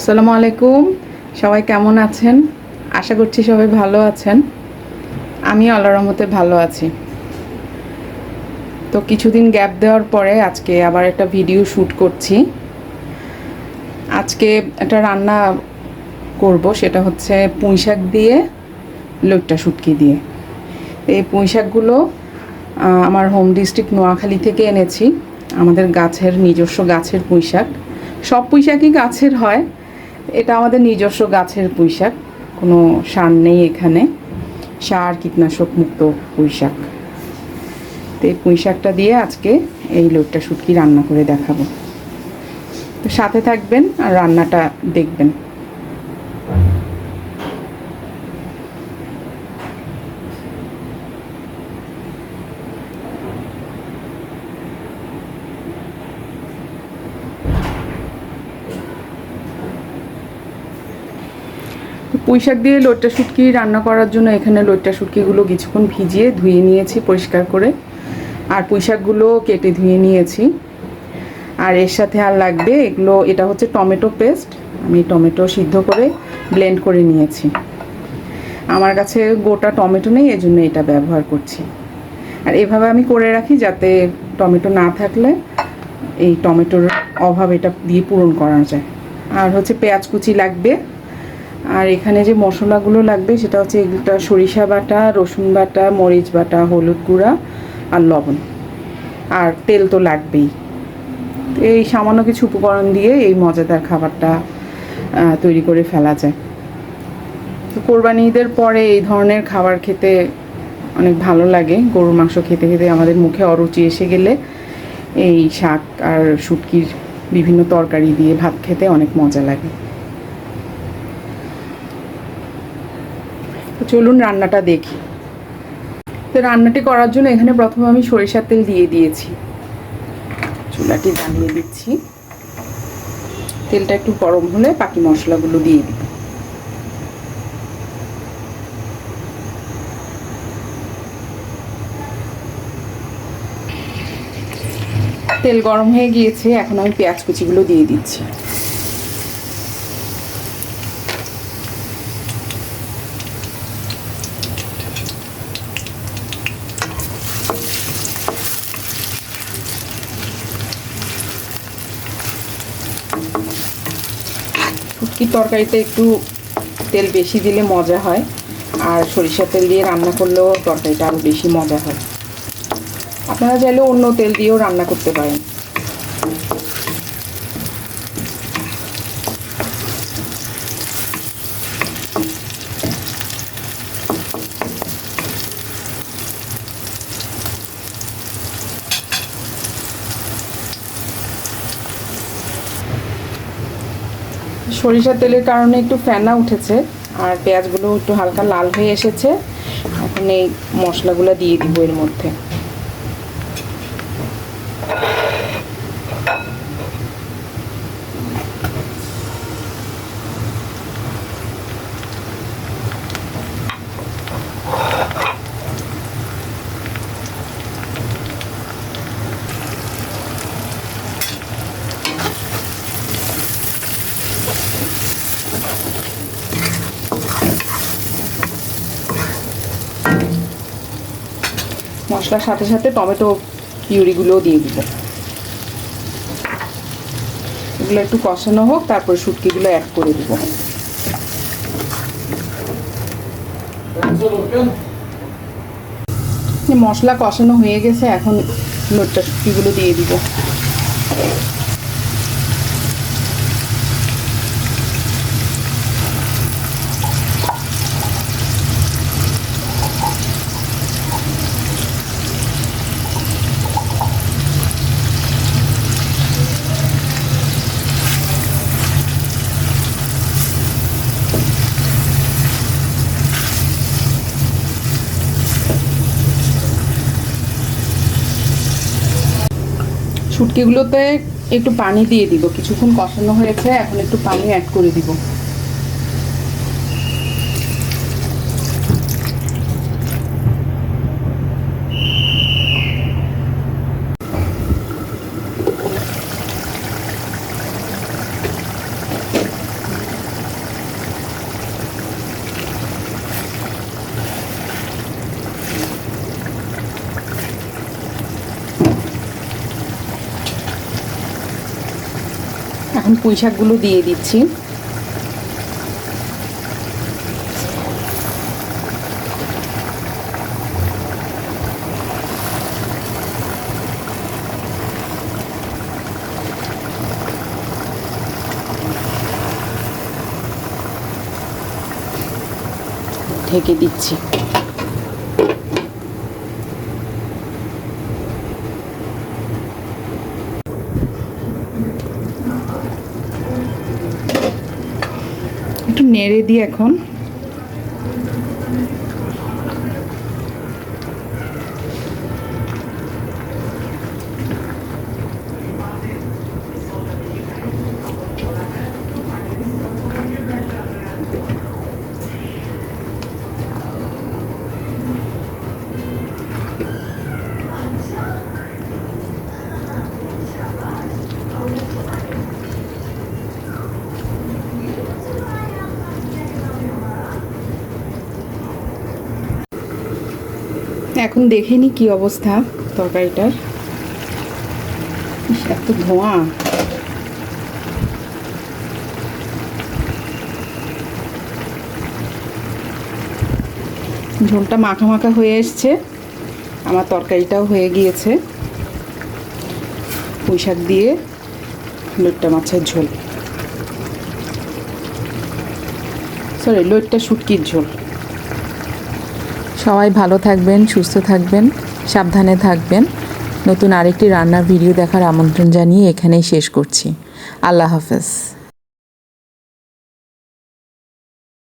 আসসালামু আলাইকুম। সবাই কেমন আছেন? আশা করছি সবাই ভালো আছেন। আমি আল্লাহর রহমতে ভালো আছি। তো কিছুদিন গ্যাপ দেওয়ার পরে আজকে আবার একটা ভিডিও শ্যুট করছি। আজকে একটা রান্না করব, সেটা হচ্ছে পুঁই শাক দিয়ে, লইট্টা শুটকি দিয়ে। এই পুঁই শাকগুলো আমার হোম ডিস্ট্রিক্ট নোয়াখালী থেকে এনেছি। আমাদের গাছের নিজস্ব গাছের পুঁই শাক। সব পুঁই শাকই গাছের হয় এটা আমাদের নিজস্ব গাছের পুঁইশাক। কোনো সার নেই এখানে। সার, কীটনাশক মুক্ত পুঁইশাক। তো এই পুঁইশাকটা দিয়ে আজকে এই লোকটা শুটকি রান্না করে দেখাবো। তো সাথে থাকবেন আর রান্নাটা দেখবেন। পুঁই শাক দিয়ে লোট্টা শুটকি রান্না করার জন্য এখানে লোট্টা শুটকিগুলো কিছুক্ষণ ভিজিয়ে ধুয়ে নিয়েছি পরিষ্কার করে। আর পুঁই শাকগুলো কেটে ধুয়ে নিয়েছি। আর এর সাথে আর লাগবে এগুলো, এটা হচ্ছে টমেটো পেস্ট। আমি টমেটো সিদ্ধ করে ব্লেন্ড করে নিয়েছি। আমার কাছে গোটা টমেটো নেই, এজন্য এটা ব্যবহার করছি। আর এভাবে আমি করে রাখি যাতে টমেটো না থাকলে এই টমেটোর অভাব এটা দিয়ে পূরণ করা যায়। আর হচ্ছে পেঁয়াজ কুচি লাগবে। আর এখানে যে মশলাগুলো লাগবে সেটা হচ্ছে এগুলোটা সরিষা বাটা, রসুন বাটা, মরিচ বাটা, হলুদ গুঁড়া আর লবণ। আর তেল তো লাগবেই। এই সামান্য কিছু উপকরণ দিয়ে এই মজাদার খাবারটা তৈরি করে ফেলা যায়। তো কোরবানি ঈদের পরে এই ধরনের খাবার খেতে অনেক ভালো লাগে। গরুর মাংস খেতে খেতে আমাদের মুখে অরুচি এসে গেলে এই শাক আর শুটকির বিভিন্ন তরকারি দিয়ে ভাত খেতে অনেক মজা লাগে। তো চলুন রান্নাটা দেখি। তো রান্নাটি করার জন্য এখানে প্রথমে আমি সরিষার তেল দিয়ে দিয়েছি। চুলাটি জ্বালিয়ে দিচ্ছি। তেলটা একটু গরম হলে বাকি মশলাগুলো দিয়ে দিই তেল গরম হয়ে গিয়েছে, এখন আমি পেঁয়াজ কুচিগুলো দিয়ে দিচ্ছি। শুটকির তরকারিতে একটু তেল বেশি দিলে মজা হয়। আর সরিষা তেল দিয়ে রান্না করলেও তরকারিটা আরও বেশি মজা হয়। আপনারা চাইলে অন্য তেল দিয়েও রান্না করতে পারেন। সরিষার তেলের কারণে একটু ফেনা উঠেছে, আর পেঁয়াজগুলো একটু হালকা লাল হয়ে এসেছে। এখন এই মশলাগুলো দিয়ে দিব এর মধ্যে। মশলার সাথে সাথে টমেটো পিউরিগুলোও দিয়ে দিব এগুলো একটু কষানো হোক, তারপর শুটকিগুলো অ্যাড করে দিব। মশলা কষানো হয়ে গেছে, এখন লোটটা শুটকিগুলো দিয়ে দিব। শুটকিগুলোতে একটু পানি দিয়ে দিব। কিছুক্ষণ কষানো হয়েছে এখন একটু পানি অ্যাড করে দিব। এখন পুঁই শাকগুলো দিয়ে দিচ্ছি। ঢেকে দিচ্ছি। নেড়ে দিই এখন। এখন দেখে নি কি অবস্থা তরকারিটার। এত ধোঁয়া। ঝোলটা মাখা মাখা হয়ে এসছে। আমার তরকারিটাও হয়ে গিয়েছে। পুঁই শাক দিয়ে লোটটা মাছের ঝোল। সরি লোট্টা শুটকির ঝোল। সবাই ভালো থাকবেন, সুস্থ থাকবেন, সাবধানে থাকবেন। নতুন আরেকটি রান্নার ভিডিও দেখার আমন্ত্রণ জানিয়ে এখানেই শেষ করছি। আল্লাহ হাফেজ।